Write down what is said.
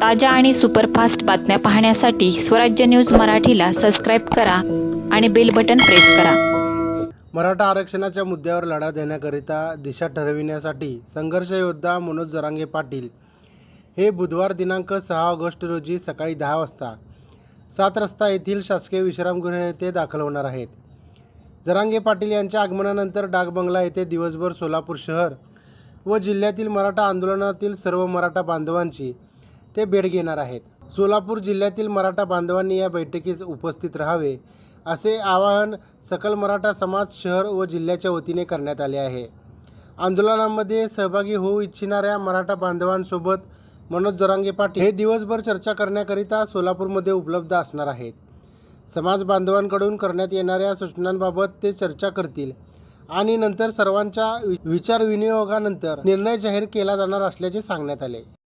ताज्या आणि सुपरफास्ट बातम्या पाहण्यासाठी स्वराज्य न्यूज मराठीला सबस्क्राईब करा आणि बेल बटन प्रेस करा. मराठा आरक्षणाच्या मुद्द्यावर लढा देण्याकरिता दिशा ठरविण्यासाठी संघर्ष योद्धा मनोज जरांगे पाटील हे बुधवार दिनांक सहा ऑगस्ट रोजी सकाळी दहा वाजता सात रस्ता येथील शासकीय विश्रामगृह येथे दाखल होणार आहेत. जरांगे पाटील यांच्या आगमनानंतर डाकबंगला येथे दिवसभर सोलापूर शहर व जिल्ह्यातील मराठा आंदोलनातील सर्व मराठा बांधवांची ते भेट घेणार आहेत. सोलापूर जिल्ह्यातील मराठा बांधवांनी या बैठकीस उपस्थित राहावे असे आवाहन सकल मराठा समाज शहर व जिल्ह्याच्या वतीने करण्यात आले आहे. आंदोलनामध्ये सहभागी होऊ इच्छिणाऱ्या मराठा बांधवांसोबत मनोज जोरांगे पाटील हे दिवसभर चर्चा करण्याकरिता सोलापूरमध्ये उपलब्ध असणार आहेत. समाज बांधवांकडून करण्यात येणाऱ्या सूचनांबाबत ते चर्चा करतील आणि नंतर सर्वांच्या वि- विचारविनियोगानंतर निर्णय जाहीर केला जाणार असल्याचे सांगण्यात आले.